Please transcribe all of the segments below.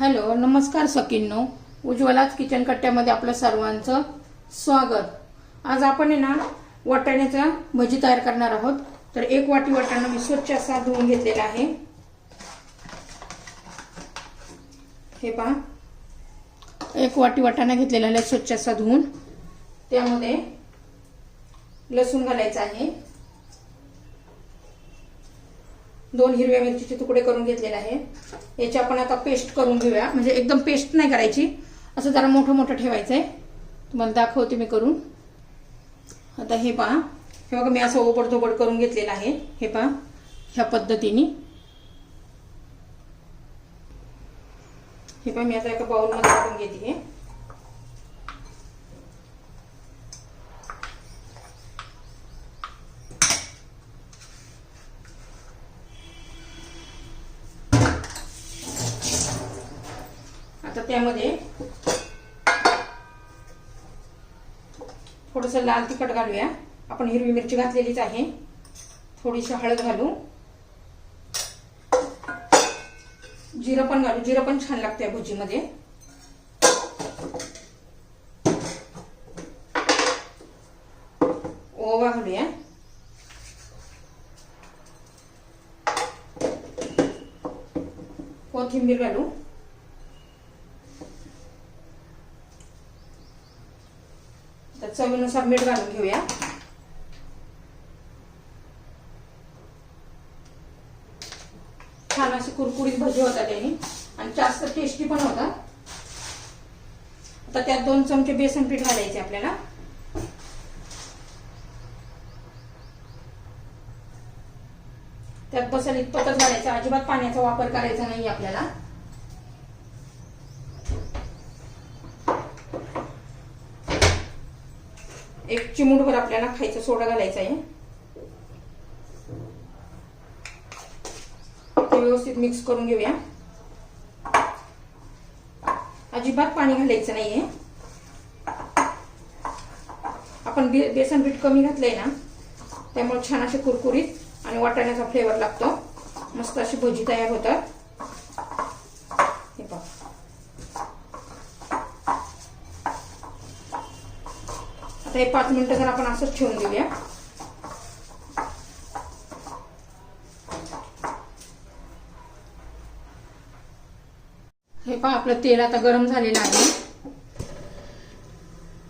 Hello नमस्कार सकिन्नो उज्ज्वलाच kitchen कट्ट्यामध्ये आपलं सर्वांचं स्वागत. आज आपण आहे ना वाटाण्याचा भजी तयार करणार आहोत. तर एक वाटी वाटाणा मी स्वच्छ असा धुवून घेतलेला आहे. हे पहा. एक वाटी वाटाणा घेतलेला आहे स्वच्छ असा धुवून. त्यामध्ये लसूण घालायचं आहे. दोन हिरव्या मिरचीचे तुकडे करून घेतलेले आहे. याची आपण आता पेस्ट करून घेऊया. म्हणजे एकदम पेस्ट नाही करायची. असं जरा मोठं मोठं ठेवायचं आहे तुम्हाला दाखवते मी करून. आता हे पहा. हे बघा मी असं ओबडधोबड करून घेतलेलं आहे. हे पहा ह्या पद्धतीने. हे पहा मी आता एका बाउलमध्ये करून घेते आता त्यामध्ये थोडस लाल तिखट घालूया. आपण हिरवी मिरची घातलेलीच आहे. थोडीशी हळद घालू. जिरं पण घालू. जिरं पण छान लागते भुजीमध्ये ओवा घालूया. कोथिंबीर घालू. तर चवीनुसार मीठ घालून घेऊया. छान अशी कुरकुरीत भजी होतात यांनी आणि जास्त टेस्टी पण होतात. आता त्यात दोन चमचे बेसन पीठ घालायचे आपल्याला. त्यात बसल इतपतच घालायचं. अजिबात पाण्याचा वापर करायचा नाही आपल्याला. एक चिमूटभर आपल्याला खायचा सोडा घालायचा आहे. ते व्यवस्थित मिक्स करून घेऊया. अजिबात पाणी घालायचं नाहीये. आपण बे बेसन पीठ कमी घातलंय ना त्यामुळे छान असे कुरकुरीत आणि वाटाण्याचा फ्लेवर लागतो. मस्त अशी भजी तयार होतात हे पहा आता हे पाच मिनिटं जर आपण असंच ठेवून देऊया. हे पहा आपलं तेल आता गरम झालेलं आहे.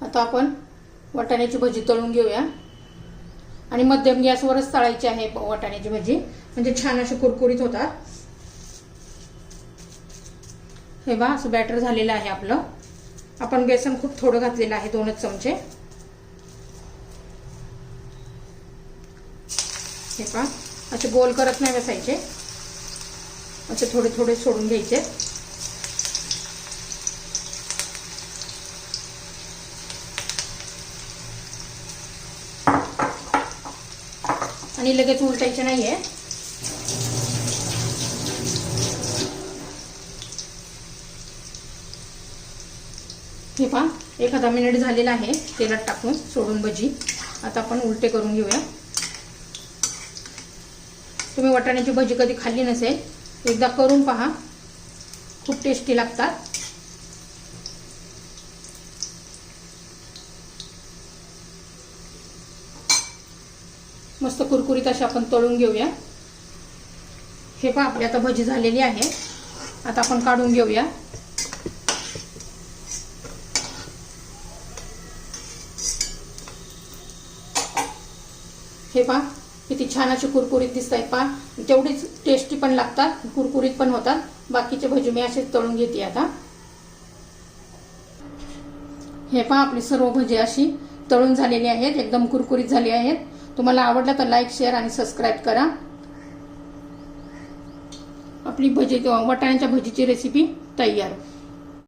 आता आपण वाटाण्याची भजी तळून घेऊया. आणि मध्यम गॅसवरच तळायची आहे वाटाण्याची भजी. म्हणजे छान अशी कुरकुरीत होतात. हे बा असं बॅटर झालेलं आहे आपलं. आपण बेसन खूप थोडं घातलेलं आहे दोनच चमचे. हे पहा असे गोल करत नाही बसायचे. असे थोडे थोडे सोडून घ्यायचे. आणि लगेच उलटायचे नाहीये. हे पहा एखादा मिनिट झालेला आहे तेलात टाकून सोडून भजी. आता आपण उलटे करून घेऊया. तुम्ही वाटाण्याची भजी कधी खाल्ली नसेल एकदा करून पहा. खूप टेस्टी लागतात. मस्त कुरकुरीत अशी आपण तळून घेऊया. हे पहा आपली आता भजी झालेली आहे. आता आपण काढून घेऊया. हे पहा किती छान असे कुरकुरीत दिसत आहेत पहा. तेवढीच टेस्टी पण लागतात कुरकुरीत पण होतात. बाकीचे भजी मी असेच तळून घेते आता. हे पहा आपली सर्व भजी अशी तळून झालेली आहेत एकदम कुरकुरीत झाली आहेत. तुम्हाला आवडलं तर लाईक शेअर आणि सबस्क्राईब करा. आपली भजी वाटाण्याच्या भजीची रेसिपी तयार.